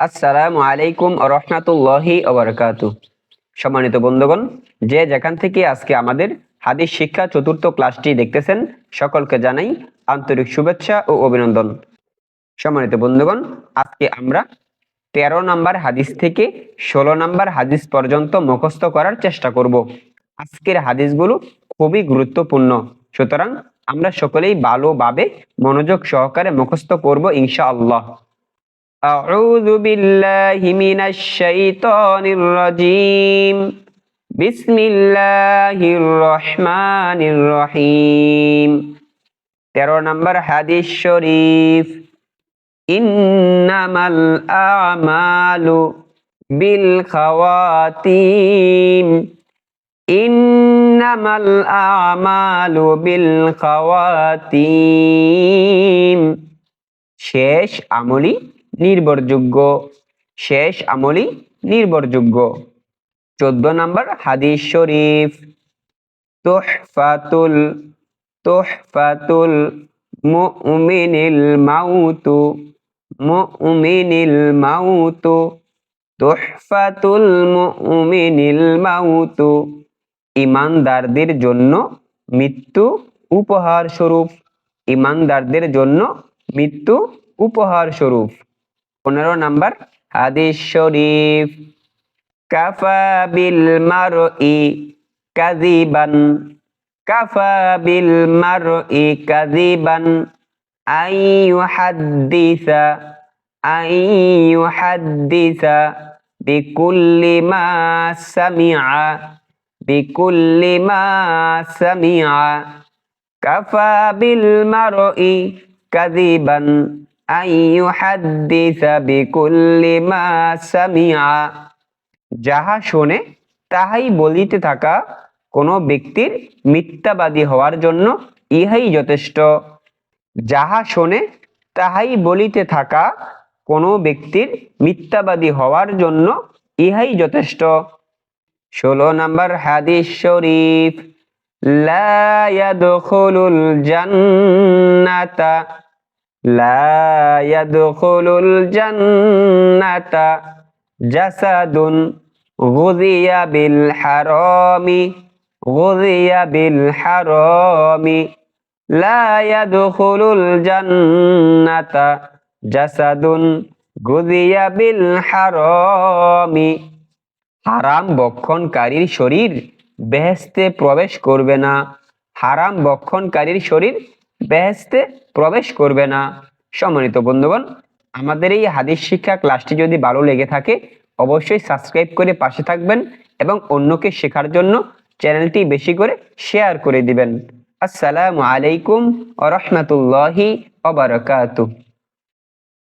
আসসালামু আলাইকুম রহমাতুল্লাহি ওবরাকাতু সম্মানিত বন্ধুগণ, যে যেখান থেকে আজকে আমাদের হাদিস শিক্ষা চতুর্থ ক্লাসটি দেখতেছেন, সকলকে জানাই আন্তরিক শুভেচ্ছা ও অভিনন্দন। সম্মানিত বন্ধুগণ, আজকে আমরা তেরো নাম্বার হাদিস থেকে ষোলো নাম্বার হাদিস পর্যন্ত মুখস্থ করার চেষ্টা করব। আজকের হাদিসগুলো খুবই গুরুত্বপূর্ণ। সুতরাং আমরা সকলেই ভালোভাবে মনোযোগ সহকারে মুখস্থ করব ইনশাআল্লাহ। أعوذ بالله من الشيطان الرجيم بسم الله الرحمن الرحيم তেরো নম্বর হাদিস শরীফ ইন্নামাল আমালু বিল খাওয়াতিম ইন্নামাল আমালু বিল খাওয়াতিম শেষ আমলি নির্ভরযোগ্য, শেষ আমলি নির্ভরযোগ্য। চোদ্দ নম্বর হাদিস শরীফ। তোহফাতুল তোহফাতুল মুমিনিল মাউতু মুমিনিল মাউতু, তোহফাতুল মুমিনিল মাউতু। ইমানদারদের জন্য মৃত্যু উপহার স্বরূপ ইমানদারদের জন্য মৃত্যু উপহার স্বরূপ পনেরো নাম্বার হাদিস শরীফ, কাফা বিল মারই কাযিবান, কাফা বিল মারই কাযিবান আই ইউহাদ্দিসা আই ইউহাদ্দিসা বিকুল্লি মা সামিআ, বিকুল্লি মা সামিআ, কাফা বিল মারই কাযিবান যাহা শোনে তাহাই বলিতে থাকা কোনো ব্যক্তির মিথ্যাবাদী হওয়ার জন্য ইহাই যথেষ্ট। যাহা শোনে তাহাই বলিতে থাকা কোনো ব্যক্তির মিথ্যাবাদী হওয়ার জন্য ইহাই যথেষ্ট। ষোলো নম্বর হাদিস শরীফ, লা ইয়াদখুলুল জান্নাতা। لا يدخل الجنة جسد غذي بالحرام غذي بالحرام لا يدخل الجنة جسد غذي بالحرام হারাম বক্ষণকারীর শরীর বেহেস্তে প্রবেশ করবে না হারাম বক্ষণকারীর শরীর বেহেস্তে প্রবেশ করবে না। সম্মানিত বন্ধুগণ, আমাদের এই হাদিস শিক্ষা ক্লাসটি যদি ভালো লেগে থাকে, অবশ্যই সাবস্ক্রাইব করে পাশে থাকবেন এবং অন্যকে শেখার জন্য চ্যানেলটি বেশি করে শেয়ার করে দিবেন। আসসালামু আলাইকুম আ রহমতুল্লাহি